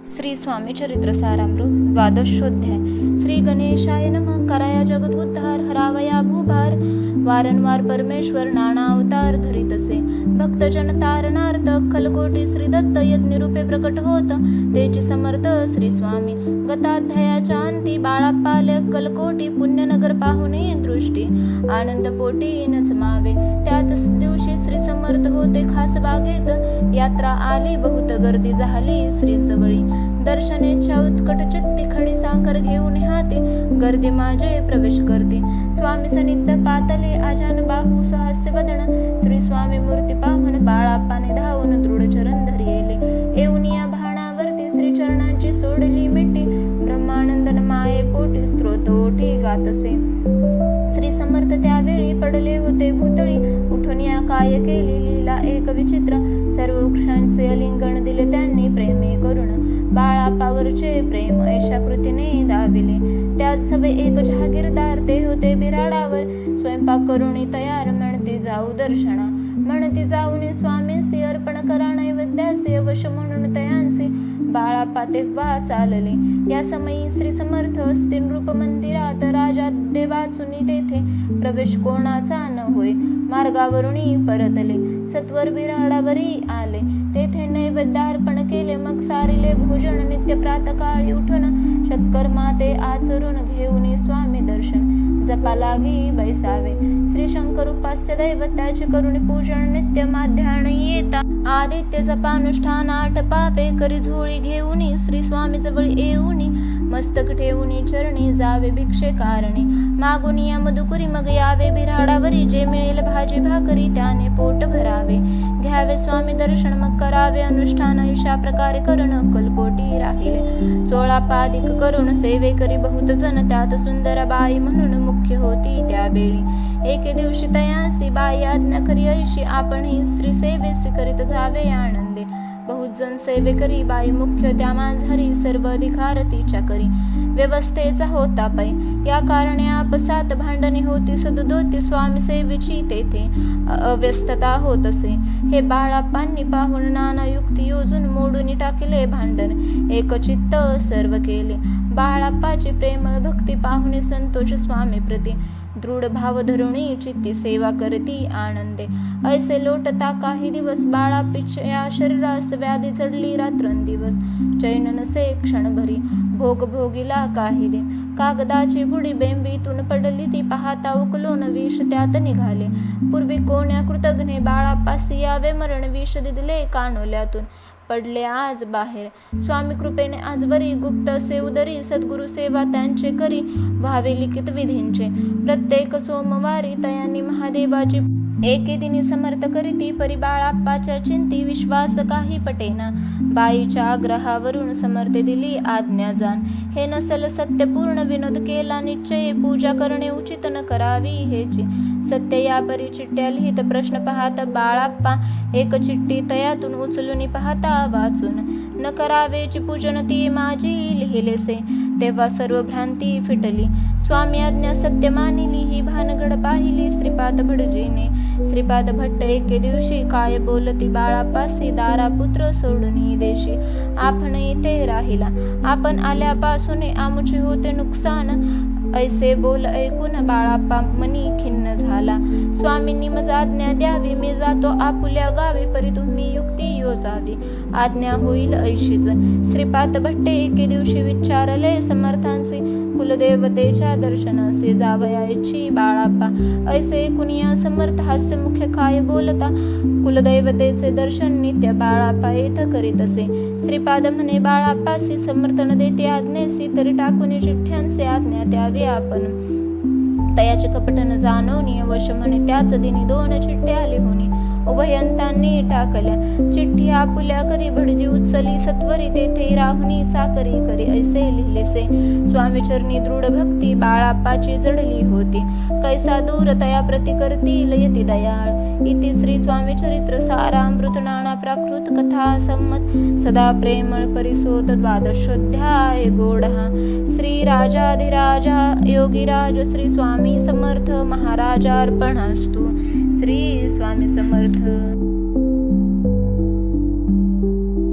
श्री स्वामी चरित्र सारामृत द्वादशोध्याय. श्री गणेशाय नम. कराया जगत उद्धार हरावया भूभार. वारंवार परमेश्वर नाना अवतार धरीतसे. भक्तजन तारणार्थ खलकोटी श्री दत्त यज्ञ रूपे प्रकट होत. तेची समर्थ श्री स्वामी. गताध्यायाच्या अंती बाळापाल कलकोटी पुण्यनगर पाहुणे दृष्टी. आनंद पोटी नचमावे त्याच दिवशी श्री समर्थ होते खास बागेत. यात्रा आली बहुत गर्दी झाली श्री जवळी. दर्शनेच्या उत्कट चित्ती खडी साखर घेऊन हाती गर्दी माझे प्रवेश करते स्वामी सनिध पातले आजान बाहू सहस्य वदन. श्री स्वामी मूर्ती पाहून बाळापाने धावून दृढ चरण धरी येले येऊन या भाणावरती श्री चरणांची सोडली मिट्टी ब्रह्मानंदन माये पोटी स्त्रोत ओठी गातसे. श्री समर्थ त्यावेळी पडले होते भूतळी उठून या काय केली लीला एक विचित्र. सर्व वृक्षांचे लिंगण दिले त्यांनी प्रेमे करून बाळापावरचे प्रेम ऐशा कृतीने दाविले त्यात सवे एक जहागीरदार ते होते बिराडावर. स्वयंपाक करून तयार म्हणते जाऊ दर्शना. म्हणती जाऊन स्वामींसी अर्पण करा नैवेद्यासे वश म्हणून तयांसी. बाळापा तेव्हा चालले. या समयी श्री समर्थ असतील रूप मंदिरात राजा देवाचुनी तेथे प्रवेश कोणाचा न होय. मार्गावरूनही परतले. सत्वर बिराडावरी आले. तेथे नैवेद्यार्पण केले मग सारिले भोजन नित्य प्रातकाळी उठून शतकर्मा ते आचरून घेऊन स्वामी दर्शन. जपा लागी बैसावे. श्री शंकर उपास्य दैवताचे करून पूजन नित्य माध्यान येता. आदित्य जपानुष्ठान आठ पापे करी झोळी घेऊन श्री स्वामी जवळ येऊनी मस्तक ठेवून चरणी जावे भिक्षे कारणी. मागून या मधुकुरी मग यावे बिराडावरी. जे मिळेल भाजी भाकरी त्याने पोट भरावे. घ्यावे स्वामी दर्शन मग करावे. अनुष्ठान अशा प्रकारे करून कलकोटी राहील. चोळा पादिक करून सेवे करी बहुत जण. त्यात सुंदर बाई म्हणून मुख्य होती त्यावेळी. एके दिवशी तयासी बाई आज्ञा करी ऐशी. आपणही स्त्री सेवेसी करीत जावे आनंदे. बहुत जण सेवे करी. बाई मुख्य त्या माझारी. सर्व अधिकार तिच्या करी. व्यवस्थेचा होता पै या कारणे आपसात भांडणे होती सदुदोती स्वामी सेवेची तेथे अव्यस्तता होत असे. हे बाळापांनी पाहून नाना युक्ती योजून मोडून टाकले भांडण. एकचित्त सर्व केले. बाळाप्पाची प्रेमळ भक्ती पाहुणे संतोष स्वामी प्रती. दृढ भाव धरुणी चित्ती सेवा करती आनंदे. ऐसे लोटता काही दिवस बाळा या शरीरास व्याधी चढली रात्रंदिवस. चैन नसे क्षणभरी. भोग भोगिला काही दे. कागदाची बुडी बेंबीतून पडली ती पाहता उकलून विष त्यात निघाले. पूर्वी कोण्या कृतज्ञे बाळापासी यावे मरण विष दिले कानोल्यातून. पडले आज बाहेर. स्वामी कृपेने आजवरी गुप्त असे उदरी सद्गुरु सेवा त्यांचे करी व्हावे लिखित विधींचे. प्रत्येक सोमवारी तयांनी महादेवाची एके दिनी समर्थ करीती परी बाळाप्पाच्या चिंती विश्वास काही पटेना. बाईच्या आग्रहावरून समर्थ दिली आज्ञाजान हे नसल सत्यपूर्ण विनोद केला निश्चय पूजा करणे उचित न करावी हेची. सत्य या परी चिठ्ठ्या लिहित प्रश्न पाहत बाळाप्पा एक चिठ्ठी तयातून उचलून पाहता वाचून. न करावेची पूजन ती माझी लिहिलेसे तेव्हा सर्व भ्रांती फिटली. स्वामी आज्ञा सत्य मानिली ही भानगड पाहिली श्रीपाद भटजीने. श्रीपाद भट्ट एके दिवशी काय बोलती बाळापासी दारा पुत्र सोडून देशी. आपण इथे राहिला. आपण आल्यापासून आमचे होते नुकसान. ऐसे बोल ऐकून बाळाप्पा मनी खिन्न झाला. स्वामींनी मज आज्ञा द्यावी मी जातो आपुल्या गावी परी तुम्ही युक्ती योजावी. आज्ञा होईल ऐशीच. श्रीपाद भट्टे एके दिवशी विचारले समर्थांचे देवतेच्या दर्शनासे जावयाची बाळाप्पा. ऐसे कुनिया समर्थ हास्य मुख्य काय बोलता? कुलदैवतेचे दर्शन नित्य बाळाप्पा येथ करीत असे. श्रीपाद म्हणे बाळापासी समर्थन देते आज्ञेसी तरी टाकून चिठ्ठ्यांचे आज्ञा द्यावी आपण. तयाचे कपटन जाणवणी वश म्हणे त्याच दिनी दोन चिठ्ठ्या लिहून. उभयंतांनी टाकल्या. चिठ्ठी आपुल्या करी भटजी उचली सत्वरी तेथे राहुनी चाकरी करी ऐसे लिहिलेसे. स्वामीचरणी दृढ भक्ती बाळाप्पाची जडली होती. कैसा दूर तया प्रती करती लयती दयाळ. इति श्री स्वामी चरित्र सारामृत नाना प्राकृत कथा संमत सदा प्रेमळ परिसोत द्वादशोध्याय गोडहा श्री राजाधिराजा योगीराज श्री स्वामी समर्थ महाराजार्पणास्तु. श्री स्वामी समर्थ.